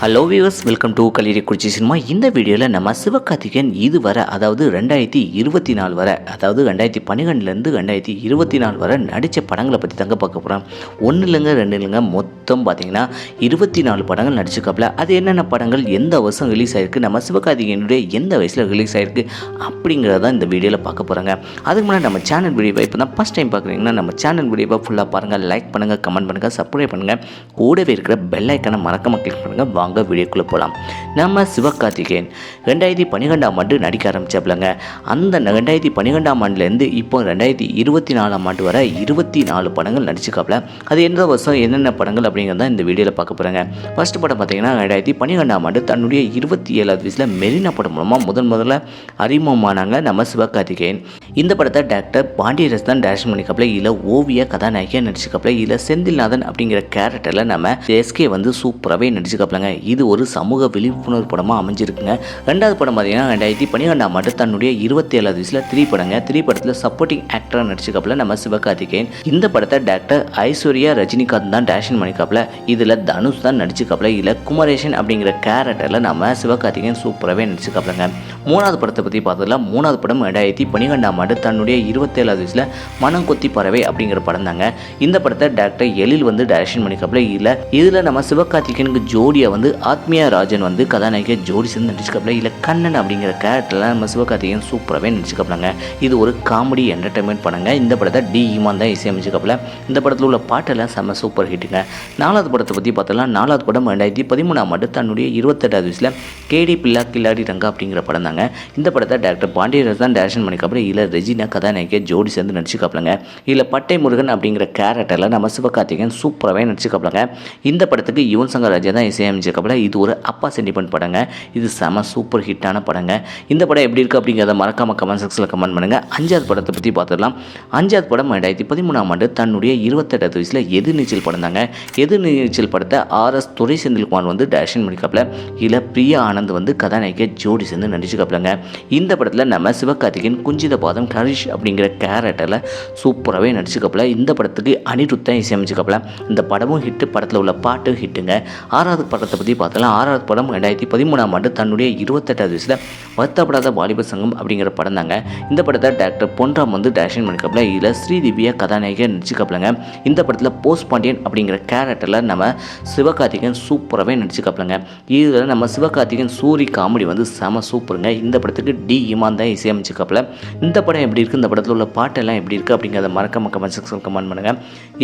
Hello viewers welcome to கலிரி குறிச்சி cinema இந்த வீடியோவில் நம்ம சிவகார்த்திகேயன் இது வரை அதாவது ரெண்டாயிரத்தி இருபத்தி நாலு வரை அதாவது ரெண்டாயிரத்தி பன்னிரெண்டுலேருந்து ரெண்டாயிரத்தி இருபத்தி நாலு வரை நடித்த படங்களை பற்றி தாங்க பார்க்க போகிறோம் ஒன்று இல்லைங்க ரெண்டு இல்லைங்க மொத்தம் பார்த்தீங்கன்னா இருபத்தி நாலு படங்கள் நடிச்சிருக்காப்புல. அது என்னென்ன படங்கள் எந்த வருஷம் ரிலீஸ் ஆயிருக்கு நம்ம சிவகார்த்திகேயனுடைய எந்த வயசில் ரிலீஸ் ஆயிருக்கு அப்படிங்கிறத இந்த வீடியோவில் பார்க்க போகிறாங்க அதுக்கு முன்னாடி நம்ம சேனல் வீடியோவை இப்போ தான் ஃபஸ்ட் டைம் பார்க்குறீங்கன்னா நம்ம சேனல் வீடியோவை ஃபுல்லாக பாருங்கள் லைக் பண்ணுங்கள் கமெண்ட் பண்ணுங்கள் சப்ஸ்கிரைப் பண்ணுங்கள் கூடவே இருக்கிற பெல் ஐக்கனை மறக்காம கிளிக் பண்ணுங்கள் வாங்க வீடியோக்குள்ளே போகலாம் நம்ம சிவகார்த்திகேயன் ரெண்டாயிரத்தி பன்னிரெண்டாம் ஆண்டு நடிக்க ஆரம்பிச்சாப்லங்க. அந்த ரெண்டாயிரத்தி பன்னிரெண்டாம் ஆண்டுலேருந்து இப்போ ரெண்டாயிரத்தி இருபத்தி நாலாம் ஆண்டு வரை இருபத்தி நாலு படங்கள் நடிச்சிருக்காப்புல அது எந்த வருஷம் என்னென்ன படங்கள் அப்படிங்கிறத இந்த வீடியோவில் பார்க்க போகிறாங்க ஃபர்ஸ்ட் படம் பார்த்தீங்கன்னா ரெண்டாயிரத்தி பன்னிரெண்டாம் ஆண்டு தன்னுடைய இருபத்தி ஏழாவது வயசில் மெரினா படம் மூலமாக முதன் முதல்ல அறிமுகமானாங்க நம்ம சிவகார்த்திகேயன். இந்த படத்தை டாக்டர் பாண்டியராஜ் தான் டேரக்ஷன் பண்ணிக்காப்புல இல்லை ஓவிய கதாநாயகியாக நடிச்சிருக்காப்புல இல்லை செந்தில்நாதன் அப்படிங்கிற கேரக்டரில் நம்ம எஸ்கே வந்து சூப்பராகவே நடிச்சிருக்காப்புலங்க இது ஒரு சமூக விழிப்புணர்வு படமாக அமைஞ்சிருக்குங்க. ரெண்டாவது படம் பார்த்தீங்கன்னா ரெண்டாயிரத்தி பன்னிரெண்டாம் ஆண்டு தன்னுடைய இருபத்தி ஏழாவது வயசில் த்ரீ படங்க. த்ரீ படத்தில் சப்போர்ட்டிங் ஆக்டராக நடிச்சிருக்கப்பல நம்ம சிவகார்த்திகேயன். இந்த படத்தை டாக்டர் ஐஸ்வர்யா ரஜினிகாந்த் தான் டேரக்ஷன் பண்ணிக்காப்புல இதில் தனுஷ் தான் நடிச்சிருக்காப்புல. இல்லை குமரேஷன் அப்படிங்கிற கேரக்டரில் நம்ம சிவகார்த்திகேயன் சூப்பராகவே நடிச்சிருக்காப்புலங்க. மூணாவது படத்தை பற்றி பார்த்ததுல மூணாவது படம் ரெண்டாயிரத்தி பன்னிரெண்டாம் ஆண்டு தன்னுடைய இருபத்தேழாவது வயசில் மனம் கொத்தி பறவை அப்படிங்கிற படம் தாங்க. இந்த படத்தை டாக்டர் எழில் வந்து டைரக்ஷன் பண்ணிக்காப்புல இல்லை இதில் நம்ம சிவகார்த்திகேயனுக்கு ஜோடியை வந்து ஆத்மியா ராஜன் வந்து கதாநாயகியை ஜோடி சேர்ந்து நடிச்சுக்கப்பல இல்லை கண்ணன் அப்படிங்கிற கேரக்டரில் நம்ம சிவகார்த்திகேயன் சூப்பராகவே நடிச்சுக்காப்புலங்க இது ஒரு காமெடி என்டர்டைன்மெண்ட் பண்ணுங்க இந்த படத்தை டி இமான் தான் இசையமைச்சுக்கப்பல இந்த படத்தில் உள்ள பாட்டெல்லாம் செம்ம சூப்பர் ஹிட்டுங்க நாலாவது படத்தை பற்றி பார்த்தோம்னா நாலாவது படம் ரெண்டாயிரத்தி பதிமூணாம் ஆண்டு தன்னுடைய இருபத்தெட்டாவது வயசில் கேடி பில்லா கில்லாடி ரங்கா அப்படிங்கிற படம் தாங்க. இந்த படத்தை டேரக்டர் பாண்டியராஜ் தான் டேரக்ஷன் பண்ணிக்காப்புல இல்லை ரெஜினா கதாநாயகியை ஜோடி சேர்ந்து நடிச்சுக்கப்பலங்க இல்லை பட்டை முருகன் அப்படிங்கிற கேரக்டரில் நம்ம சிவகார்த்திகேயன் சூப்பராகவே நடிச்சுக்காப்புலங்க இந்த படத்துக்கு யுவன் சங்கர் ராஜா தான் இசையமைச்சிருக்காப்புல இது ஒரு அப்பா சென்டிமெண்ட் படங்க. இது செம சூப்பர் ஹிட்டான படங்க. இந்த படம் எப்படி இருக்குது அப்படிங்கிறத மறக்காம கமெண்ட் செக்ஷனில் கமெண்ட் பண்ணுங்கள் அஞ்சாவது படத்தை பற்றி பார்த்துடலாம். அஞ்சாவது படம் ரெண்டாயிரத்தி பதிமூணாம் ஆண்டு தன்னுடைய இருபத்தெட்டாவது வயசில் எதிர்நீச்சல் படம் தாங்க. எதிர்நீச்சல் படத்தை ஆர்எஸ் துரை செந்தில்குமார் வந்து டேரக்ஷன் பண்ணிக்காப்புல இல்லை பிரியா ஆனந்த் வந்து கதாநாயகியை ஜோடி சேர்ந்து நடிச்சுக்காப்புலங்க இந்த படத்தில் நம்ம சிவகார்த்திகேயன் குஞ்சித பாதம் கரிஷ் அப்படிங்கிற கேரக்டரில் சூப்பராகவே நடிச்சுக்காப்புல இந்த படத்துக்கு அனிருத்தன் இசையமைச்சுக்காப்புல இந்த படமும் ஹிட்டு படத்தில் உள்ள பாட்டும் ஹிட்டுங்க ஆறாவது படத்தை பற்றி பார்த்தலாம் ஆறாவது படம் ரெண்டாயிரத்தி பதிமூணாம் ஆண்டு தன்னுடைய இருபத்தெட்டாவது வயசில் வருத்தப்படாத வாலிப சங்கம் அப்படிங்கிற படம் தாங்க. இந்த படத்தை டாக்டர் பொன்ராம் வந்து டேரக்ஷன் பண்ணிக்கப்பல இதில் ஸ்ரீதிவ்யா கதாநாயகர் நடிச்சுக்காப்புலங்க இந்த படத்தில் போஸ்ட் பாண்டியன் அப்படிங்கிற கேரக்டரில் நம்ம சிவகார்த்திகேயன் சூப்பராகவே நடிச்சுக்கப்பலங்க இதில் நம்ம சிவகார்த்திகன் சூரி காமெடி வந்து செம சூப்பருங்க. இந்த படத்துக்கு டி இமான் தான் இசையமைச்சுக்கப்பல இந்த படம் எப்படி இருக்குது இந்த படத்தில் உள்ள பாட்டெல்லாம் எப்படி இருக்குது அப்படிங்கிறத மறக்காம கமெண்ட் செக்ஷன் கமெண்ட் பண்ணுங்கள்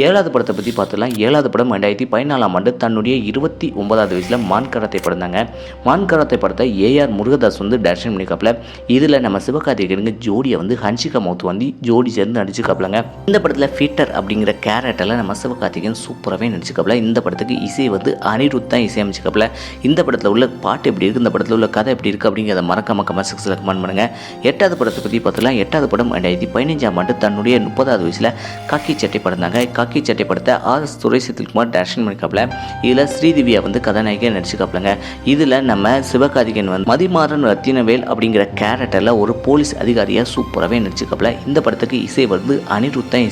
ஏழாவது படத்தை பற்றி பார்த்துலாம் ஏழாவது படம் ரெண்டாயிரத்தி பதினாலாம் ஆண்டு தன்னுடைய இருபத்தி ஒன்பதாவது வயசில் மான் மான்கரத்தை படம் தாங்க மான் படத்தை ஏஆர் முருகதாஸ் வந்து டேரக்ஷன் பண்ணிக்காப்புல இதில் நம்ம சிவகார்த்திகேயனுக்கு ஜோடியை வந்து ஹன்ஷிகா மௌத் வந்து ஜோடி சேர்ந்து நடிச்சுக்காப்புலங்க இந்த படத்தில் ஃபீட்டர் அப்படிங்கிற கேரக்டரில் நம்ம சிவகார்த்திகேயன் சூப்பராகவே நடிச்சுக்காப்புல இந்த படத்துக்கு இசை வந்து அனிருத் தான் இசையமைச்சுக்காப்புல இந்த படத்தில் உள்ள பாட்டு எப்படி இருக்குது இந்த படத்தில் உள்ள கதை எப்படி இருக்குது அப்படிங்கிறத மறக்காம கமெண்ட் செக்ஷனில் கமெண்ட் பண்ணுங்கள் எட்டாவது படத்தை பற்றி பார்த்தலாம் எட்டாவது படம் ரெண்டாயிரத்தி பதினஞ்சாம் ஆண்டு தன்னுடைய முப்பதாவது வயசில் காக்கி சட்டை படம் தாங்க காக்கி சட்டை படத்தை R S Durai Senthilkumar direction பண்ணிக்காப்புல இதில் ஸ்ரீதிவ்யா வந்து கதாநாயகியாக நடிச்சுக்காப்புலங்க இதில் நம்ம சிவகார்த்திகேயன் வந்து மதிமாறன் ரத்தினவேல் அப்படிங்கிற கேரக்டரில் ஒரு போலீஸ் அதிகாரியாக சூப்பராகவே நடிச்சுக்காப்புல இந்த படத்துக்கு இசை வந்து அனிருத்தன்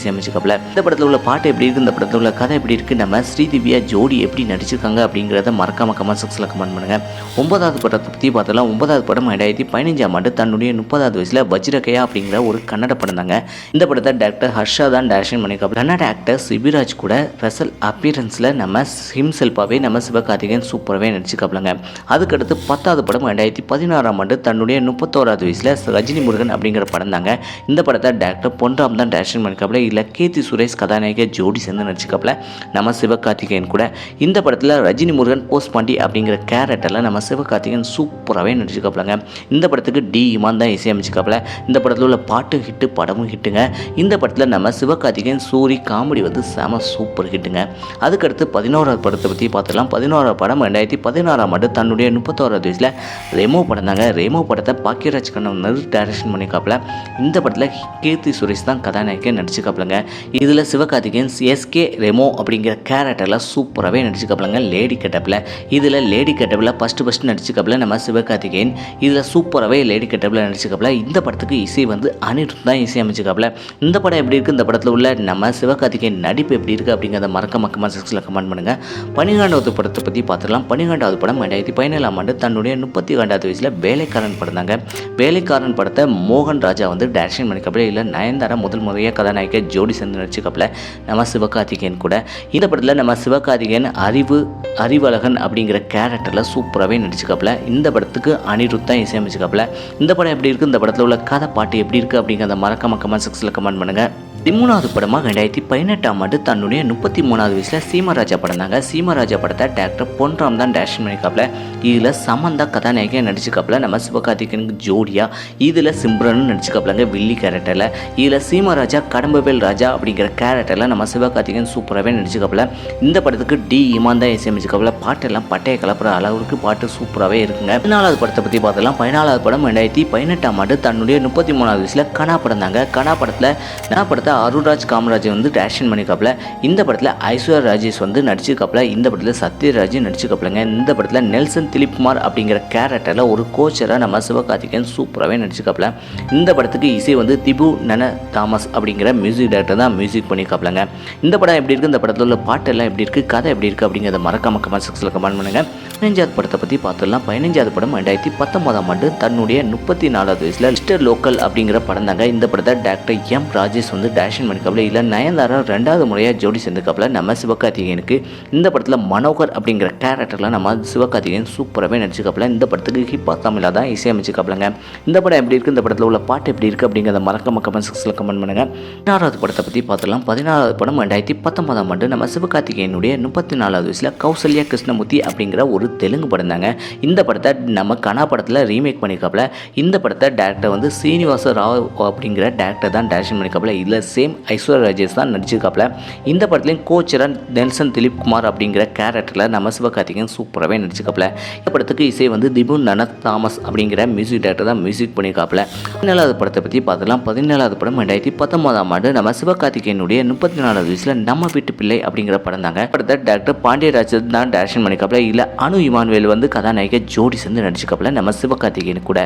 தான் இந்த படத்தில் உள்ள பாட்டு எப்படி இருக்குது இந்த படத்தில் உள்ள கதை எப்படி இருக்குது நம்ம ஸ்ரீதிவ்யா ஜோடி எப்படி நடிச்சிருக்காங்க? அப்படிங்கிறத மறக்காம கமெண்ட் செக்ஷனில் கமெண்ட் பண்ணுங்கள் ஒன்பதாவது படத்தை பற்றி பார்த்தலாம் ஒன்பதாவது படம் ரெண்டாயிரத்தி பதினஞ்சாம் ஆண்டு தன்னுடைய முப்பதாவது வயசில் வஜ்ரகையா அப்படிங்கிற ஒரு கன்னட படம் தாங்க. இந்த படத்தை டாக்டர் ஹர்ஷா தான் டேரக்ஷன் பண்ணியிருக்காங்க கன்னட ஆக்டர் சிபிராஜ் கூட ஸ்பெஷல் அப்பியரன்ஸில் நம்ம ஹிம்செல்ஃபாகவே நம்ம சிவகார்த்திகேயன் சூப்பராகவே நடிச்சுக்காப்லங்க அதுக்கடுத்து பத்தாவது படம் ரெண்டாயிரத்தி பதினாறாம் ஆண்டு தன்னுடைய முப்பத்தோராவது வயசில் ரஜினி முருகன் அப்படிங்கிற படம் தாங்க. இந்த படத்தை டாக்டர் பொன்ராம் தான் டேரக்ஷன் பண்ணிக்காப்புல இல்லை கீர்த்தி சுரேஷ் கதாநாயக ஜோடி சேர்ந்து நடிச்சுக்காப்புல நம்ம சிவகார்த்திகேயன் கூட. இந்த படத்தில் ரஜினி முருகன் போஸ்ட் பாண்டி அப்படிங்கிற கேரக்டரில் நம்ம சிவகார்த்திகேயன் சூப்பராகவே நடிச்சுக்காப்புலங்க இந்த படத்துக்கு டி இமான் தான் இசையமைச்சுக்காப்புல இந்த படத்தில் உள்ள பாட்டு ஹிட்டு படமும் ஹிட்டுங்க இந்த படத்தில் நம்ம சிவகார்த்திகேயன் சூரி காமெடி வந்து செம சூப்பர் ஹிட்டுங்க அதுக்கடுத்து பதினோராவது படத்தை பற்றி பார்த்துலாம் பதினோராவது படம் ரெண்டாயிரத்தி பதினாறாம் ஆண்டு தன்னுடைய முப்பத்தோராவது வயசில் ரெமோ படம் தாங்க ரெமோ படத்தை பாக்கியராஜ் கண்ணன் டைரக்ஷன் பண்ணிக்காப்புல இந்த படத்தில் கீர்த்தி சுரேஷ் தான் கதாநாயகன் நடிச்சுக்காப்புலங்க இதில் சிவகார்த்திகேயன் எஸ்கே ரெமோ அப்படிங்கிற கேரக்டரில் சூப்பராகவே நடிச்சுக்காப்புலங்க லேடி கெட்டப்பில். இதில் லேடி கெட்டப்பில் ஃபஸ்ட்டு ஃபஸ்ட்டு நடிச்சுக்காப்புல நம்ம சிவகார்த்திகேயன். இதில் சூப்பராகவே லேடி கெட்டப்பில் நடிச்சுக்காப்புல இந்த படத்துக்கு இசை வந்து அனிருத் தான் இசை அமைச்சுக்காப்புல இந்த படம் எப்படி இருக்குது இந்த படத்தில் உள்ள நம்ம சிவகார்த்திகேயன் நடிப்பு எப்படி இருக்குது அப்படிங்கிறத மறக்க மக்கமா செக்ஷனில் கமெண்ட் பண்ணுங்கள் பனிரெண்டாவது படத்தை பற்றி பார்த்துலாம் பார்க்கலாம் பன்னிரெண்டாவது படம் ரெண்டாயிரத்தி பதினேழாம் ஆண்டு தன்னுடைய முப்பத்தி ரெண்டாவது வயசில் வேலைக்காரன் படம் தாங்க வேலைக்காரன் படத்தை மோகன் ராஜா வந்து டேரக்ஷன் பண்ணிக்கப்பல இல்லை நயன்தாரா முதல் முறையாக கதாநாயகர் ஜோடி சேர்ந்து நடிச்சுக்கப்பல நம்ம சிவகார்த்திகேயன் கூட. இந்த படத்தில் நம்ம சிவகார்த்திகேயன் அறிவு அறிவழகன் அப்படிங்கிற கேரக்டரில் சூப்பராகவே நடிச்சுக்காப்புல இந்த படத்துக்கு அனிருத் தான் இந்த படம் எப்படி இருக்குது இந்த படத்தில் உள்ள கதை பாட்டு எப்படி இருக்குது அப்படிங்கிறத மறக்காம கமெண்ட் செக்ஸில் கமெண்ட் பண்ணுங்கள் பதிமூணாவது படமாக ரெண்டாயிரத்தி பதினெட்டாம் ஆண்டு தன்னுடைய முப்பத்தி மூணாவது வயசில் சீமராஜா படம் தாங்க சீமராஜா படத்தை டேரக்டர் பொன்ராம் தான் டேரக்ஷன் பண்ணிக்காப்புல இதில் சமந்தா கதாநாயகியாக நடிச்சுக்காப்புல நம்ம சிவகார்த்திகனுக்கு ஜோடியா இதில் சிம்ரனும் நடிச்சுக்காப்புலங்க வில்லி கேரக்டரில் இதில் சீமராஜா கடம்பவேல் ராஜா அப்படிங்கிற கேரக்டரில் நம்ம சிவகார்த்திகன் சூப்பராகவே நடிச்சுக்காப்புல இந்த படத்துக்கு டி இமான் தான் இசையமைச்சுக்காப்புல பாட்டெல்லாம் பட்டையை கலப்புற அளவுக்கு பாட்டு சூப்பராகவே இருக்குங்க. பதினாலாவது படத்தை பற்றி பார்த்தலாம். பதினாலாவது படம் ரெண்டாயிரத்தி பதினெட்டாம் ஆண்டு தன்னுடைய முப்பத்தி மூணாவது வயசில் கனா படம் தாங்க கனா படத்தில் கனா படத்தை அருள்ராஜ் காமராஜ் வந்து டேரக்ஷன் பண்ணிக்காப்புல இந்த படத்தில் ஐஸ்வர்யா ராஜேஷ் வந்து நடிச்சிருக்காப்புல இந்த படத்தில் சத்யராஜ் நடிச்சிருக்காப்புலங்க இந்த படத்தில் நெல்சன் திலீப்குமார் அப்படிங்கிற கேரக்டரில் ஒரு கோச்சராக நம்ம சிவகார்த்திகேயன் சூப்பராகவே நடிச்சிருக்காப்புல இந்த படத்துக்கு இசை வந்து திபு நன தாமஸ் அப்படிங்கிற மியூசிக் டைரக்டர் தான் மியூசிக் பண்ணியிருக்காப்லங்க இந்த படம் எப்படி இருக்குது இந்த படத்தில் உள்ள பாட்டெல்லாம் எப்படி இருக்குது கதை எப்படி இருக்குது அப்படிங்கிறத மறக்காம கமெண்ட் செக்ஷனில் கமெண்ட் பண்ணுங்கள் பதினஞ்சாவது படத்தை பற்றி பார்த்துடலாம். பதினஞ்சாவது படம் ரெண்டாயிரத்தி பத்தொன்பதாம் ஆண்டு தன்னுடைய முப்பத்தி நாலாவது வயசில் மிஸ்டர் லோக்கல் அப்படிங்கிற படம் தாங்க இந்த படத்தை டாக்டர் எம் ராஜேஷ் வந்து டேஷன் பண்ணிக்காப்புல இல்லை நயன்தாரா ரெண்டாவது முறையாக ஜோடி சேர்ந்துக்காப்புல நம்ம சிவகார்த்திகேயனுக்கு. இந்த படத்தில் மனோகர் அப்படிங்கிற கேரக்டரில் நம்ம சிவகார்த்திகேயன் சூப்பராகவே நடிச்சுக்காப்புல இந்த படத்துக்கு ஹிப் தமிழாக தான் இசையமைச்சுக்காப்புலங்க இந்த படம் எப்படி இருக்குது இந்த படத்தில் உள்ள பாட்டு எப்படி இருக்குது அப்படிங்கிறத மறக்காம கமெண்ட் செக்ஷனில் கமெண்ட் பண்ணுங்கள் பதினாறாவது படத்தை பற்றி பார்த்துலாம் பதினாறாவது படம் ரெண்டாயிரத்தி பத்தொன்பதாம் ஆண்டு நம்ம சிவகார்த்திகேயனுடைய முப்பத்தி நாலாவது வயசில் கௌசல்யா கிருஷ்ணமூர்த்தி அப்படிங்கிற ஒரு தெலுங்கு படம் தாங்க இந்த படத்தை நம்ம கனா படத்தில் ரீமேக் பண்ணிக்காப்புல இந்த படத்தை டேரக்டர் வந்து சீனிவாச ராவ் அப்படிங்கிற டேரக்டர் தான் டேரக்ஷன் பண்ணிக்காப்புல இதில் சேம் ஐஸ்வர்யா ராஜேஷ் தான் நடிச்சிருக்காப்புல இந்த படத்துலையும் கோச்சரன் நெல்சன் திலீப் குமார் அப்படிங்கிற கேரக்டரில் நம்ம சிவகார்த்திகேயன் சூப்பராகவே நடிச்சிருக்காப்புல இந்த படத்துக்கு இசை வந்து திபு நனத் தாமஸ் அப்படிங்கிற மியூசிக் டேரக்டர் தான் மியூசிக் பண்ணியிருக்காப்புல பதினேழாவது படத்தை பற்றி பார்த்துலாம் பதினேழாவது படம் ரெண்டாயிரத்தி பத்தொன்பதாம் ஆண்டு நம்ம சிவகார்த்திகேயனுடைய முப்பத்தி நாலாவது வயசில் நம்ம வீட்டு பிள்ளை அப்படிங்கிற படம் தாங்க. படத்தை டாக்டர் பாண்டியராஜ் தான் டேரக்ஷன் பண்ணிக்காப்புல இல்லை அனு இமானுவேல் வந்து கதாநாயகர் ஜோடி சேர்ந்து நடிச்சுக்காப்புல நம்ம சிவகார்த்திகேயன் கூட.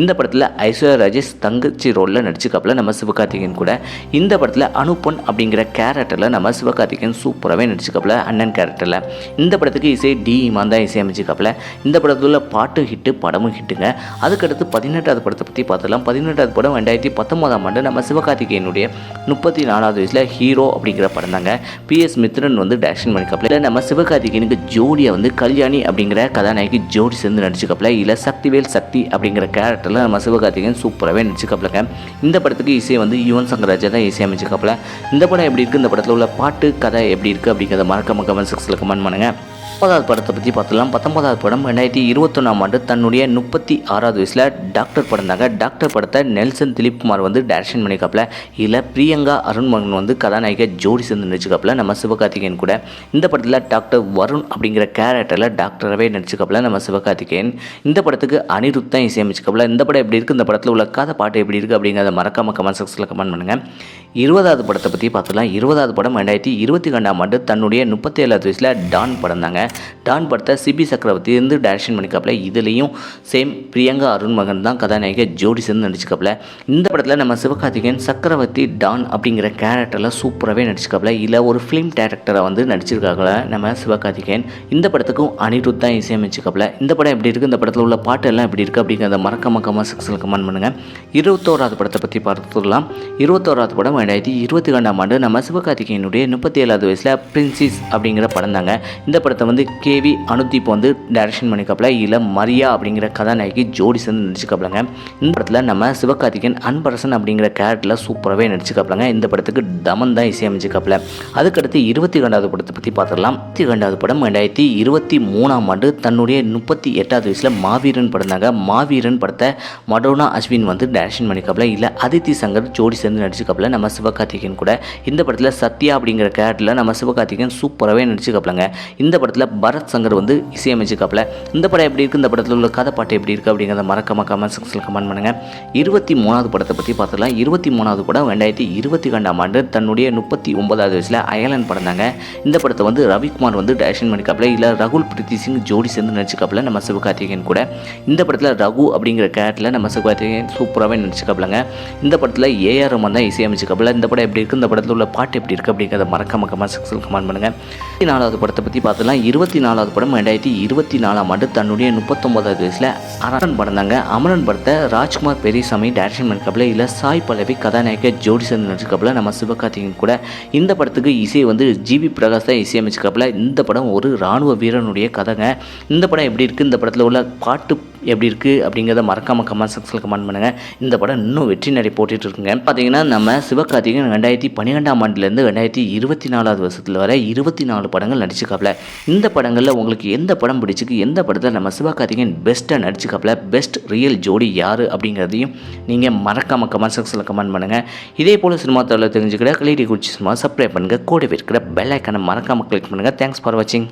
இந்த படத்தில் ஐஸ்வர்யா ராஜேஷ் தங்கச்சி ரோலில் நடிச்சுக்காப்புல நம்ம சிவகார்த்திகேயன் கூட. இந்த இந்த படத்தில் அனுப்பன் அப்படிங்கிற கேரக்டரில் நம்ம சிவகார்த்திகேயன் சூப்பராகவே நடிச்சுக்காப்புல அண்ணன் கேரக்டரில் இந்த படத்துக்கு இசை டி இமான் தான் இசையமைச்சுக்காப்புல இந்த படத்தில் பாட்டு ஹிட்டு படமும் ஹிட்டுங்க அதுக்கடுத்து பதினெட்டாவது படத்தை பற்றி பார்த்துக்கலாம் பதினெட்டாவது படம் ரெண்டாயிரத்தி பத்தொன்பதாம் ஆண்டு நம்ம சிவகார்த்திகேயனுடைய முப்பத்தி நாலாவது வயசில் ஹீரோ அப்படிங்கிற படம் தாங்க. பிஎஸ் மித்ரன் வந்து டேரக்ஷன் பண்ணிக்காப்புல இல்லை நம்ம சிவகார்த்திகேயனுக்கு ஜோடியை வந்து கல்யாணி அப்படிங்கிற கதாநாயகி ஜோடி சேர்ந்து நடிச்சுக்காப்புல இல்லை சக்திவேல் சக்தி அப்படிங்கிற கேரக்டரில் நம்ம சிவகார்த்திகேயன் சூப்பராகவே நடிச்சுக்காப்புலங்க இந்த படத்துக்கு இசை வந்து யுவன் சங்கராஜா தான் இசை இசையமைச்சுக்காப்புல இந்த படம் எப்படி இருக்குது இந்த படத்தில் உள்ள பாட்டு கதை எப்படி இருக்குது அப்படிங்கிறத மறக்காம கமெண்ட் செக்ஷனில் கமெண்ட் பண்ணுங்கள் பத்தொன்பதாவது படத்தை பற்றி பார்த்துலாம் பத்தொன்பதாவது படம் ரெண்டாயிரத்தி இருபத்தொன்னாம் ஆண்டு தன்னுடைய முப்பத்தி ஆறாவது வயசில் டாக்டர் படம் தாங்க. டாக்டர் படத்தை நெல்சன் திலீப் குமார் வந்து டேரக்ஷன் பண்ணிக்காப்புல இதில் பிரியங்கா அருண்மகன் வந்து கதாநாயக ஜோடி சேர்ந்து நடிச்சுக்காப்புல நம்ம சிவகார்த்திகேயன் கூட. இந்த படத்தில் டாக்டர் வருண் அப்படிங்கிற கேரக்டரில் டாக்டரவே நடிச்சுக்காப்புல நம்ம சிவகார்த்திகேயன். இந்த படத்துக்கு அனிருத் தான் இசையமைச்சுக்காப்புல இந்த படம் எப்படி இருக்குது இந்த படத்தில் உள்ள கதை பாட்டு எப்படி இருக்குது அப்படிங்கிறத மறக்காம கமெண்ட் செக்ஷனில் கமெண்ட் பண்ணுங்கள் இருபதாவது படத்தை பற்றி பார்த்துலாம் இருபதாவது படம் ரெண்டாயிரத்தி இருபத்தி ரெண்டாம் ஆண்டு தன்னுடைய முப்பத்தி ஏழாவது வயசில் டான் படம் தாங்க டான் படத்தை சிபி சக்கரவர்த்தி இருந்து டேரக்ஷன் பண்ணிக்காப்புல இதுலேயும் சேம் பிரியங்கா அருண்மகன் தான் கதாநாயகர் ஜோடி சேர்ந்து நடிச்சுக்காப்புல இந்த படத்தில் நம்ம சிவகார்த்திகேயன் சக்கரவர்த்தி டான் அப்படிங்கிற கேரக்டரில் சூப்பராகவே நடிச்சுக்காப்புல இல்லை ஒரு ஃபிலிம் டேரக்டரை வந்து நடிச்சிருக்காங்கள நம்ம சிவகார்த்திகேயன். இந்த படத்துக்கும் அனிருத் தான் இசையமைச்சுக்காப்புல இந்த படம் எப்படி இருக்குது இந்த படத்தில் உள்ள பாட்டு எல்லாம் எப்படி இருக்குது அப்படிங்கிறத மறக்க மக்கமாக சிக்ஸில் கமெண்ட் பண்ணுங்கள் இருபத்தோராவது படத்தை பற்றி பார்த்துடலாம். இருபத்தோராவது படம் ரெண்டாயிரத்தி இருபத்தி ரெண்டாம் ஆண்டு நம்ம சிவகார்த்திகேயனுடைய முப்பத்தி ஏழாவது வயசில் பிரின்சிஸ் அப்படிங்கிற படம் தாங்க. இந்த படத்தை வந்து கேவி அனுதீப் வந்து டைரக்ஷன் பண்ணிக்காப்புல இல்லை மரியா அப்படிங்கிற கதாநாயகி ஜோடி சேர்ந்து நடிச்சுக்காப்புலங்க இந்த படத்தில் நம்ம சிவகார்த்திகேயன் அன்பரசன் அப்படிங்கிற கேரக்டரில் சூப்பராகவே நடிச்சுக்காப்புலங்க இந்த படத்துக்கு தமன் தான் இசையமைச்சுக்காப்புல அதுக்கடுத்து இருபத்தி ரெண்டாவது படத்தை பற்றி பார்த்துடலாம். இருபத்தி ரெண்டாவது படம் ரெண்டாயிரத்தி இருபத்தி மூணாம் ஆண்டு தன்னுடைய முப்பத்தி எட்டாவது வயசில் மாவீரன் படம் தாங்க. மாவீரன் படத்தை மடோனா அஸ்வின் வந்து டைரக்ஷன் பண்ணிக்காப்புல இல்லை அதித்தி சங்கர் ஜோடி சேர்ந்து நடிச்சுக்காப்புல நம்ம சிவகார்த்திகேயன் கூட. இந்த படத்தில் சத்யா அப்படிங்கிற கேரக்டரில் நம்ம சிவகார்த்திகேயன் சூப்பராகவே நடிச்சுக்காப்புலங்க இந்த படத்தில் பரத் சங்கர் வந்து இசையமைச்சுக்காப்புல இந்த படம் எப்படி இருக்குது இந்த படத்தில் உள்ள கதை பாட்டு எப்படி இருக்குது அப்படிங்கிறத மறக்காம கமெண்ட் செக்ஷனில் கமெண்ட் பண்ணுங்கள் இருபத்தி மூணாவது படத்தை பற்றி பார்த்துக்கலாம் இருபத்தி மூணாவது படம் ரெண்டாயிரத்தி இருபத்தி ரெண்டாம் ஆண்டு தன்னுடைய முப்பத்தி ஒன்பதாவது வயசில் அயலன் படம் தாங்க. இந்த படத்தை வந்து ரவிக்குமார் வந்து டைரக்ஷன் பண்ணிக்காப்புல இல்லை ரகுல் பிரீத்தி சிங் ஜோடி சேர்ந்து நடிச்சுக்காப்புல நம்ம சிவகார்த்திகேயன் கூட. இந்த படத்தில் ரகு அப்படிங்கிற கேரக்டரில் நம்ம சிவகார்த்திகேயன் சூப்பராகவே நடிச்சுக்காப்புலங்க இந்த படத்தில் ஏஆர் ரமன் தான் இசையமைச்சுக்காப்புல இந்த படம் எப்படி இருக்குது இந்த படத்தில் உள்ள பாட்டு எப்படி இருக்குது அப்படிங்கிறத மறக்காம கமெண்ட் செக்ஷனில் கமெண்ட் பண்ணுங்கள் இருபத்தி நாலாவது படத்தை பற்றி பார்த்துலாம் இருபத்தி நாலாவது படம் ரெண்டாயிரத்தி இருபத்தி நாலாம் ஆண்டு தன்னுடைய முப்பத்தொம்போதாவது வயசில் அமரன் படம் தாங்க. அமரன் படத்தை ராஜ்குமார் பெரியசாமி டேரக்ஷன் பண்ணிருக்காப்புல இல்லை சாய் பல்லவி கதாநாயகர் ஜோடி சேர்ந்து நம்ம சிவகார்த்திகேயன் கூட. இந்த படத்துக்கு இசை வந்து ஜிவி பிரகாஷ் தான் இசையமைச்சிருக்காப்புல. இந்த படம் ஒரு இராணுவ வீரனுடைய கதைங்க. இந்த படம் எப்படி இருக்குது இந்த படத்தில் உள்ள பாட்டு எப்படி இருக்குது அப்படிங்கிறத மறக்காமல் கமெண்ட் செக்ஷனில் கமெண்ட் பண்ணுங்கள் இந்த படம் இன்னும் வெற்றி நடை போட்டுட்டு இருக்குங்க. பார்த்தீங்கன்னா நம்ம சிவகார்த்திகன் ரெண்டாயிரத்தி பன்னிரெண்டாம் ஆண்டுலேருந்து ரெண்டாயிரத்தி இருபத்தி நாலாவது வருஷத்தில் வர இருபத்தி நாலு படங்கள் நடிச்சுக்காப்ல இந்த படங்களில் உங்களுக்கு எந்த படம் பிடிச்சிக்கு எந்த படத்தில் நம்ம சிவகார்த்திகன் பெஸ்ட்டாக நடிச்சுக்காப்ல பெஸ்ட் ரியல் ஜோடி யார்? அப்படிங்கிறதையும் நீங்கள் மறக்காமல் கமெண்ட் செக்ஷனில் கமெண்ட் பண்ணுங்கள் இதே போல் சினிமா தகவலை தெரிஞ்சுக்கிற கிளிட்டி குச்சி சினிமா சப்ஸ்கிரைப் பண்ணுங்கள் கூட இருக்கிற பெல் ஐக்கனை மறக்காமல் கிளிக் பண்ணுங்கள் தேங்க்ஸ் ஃபார் வாட்சிங்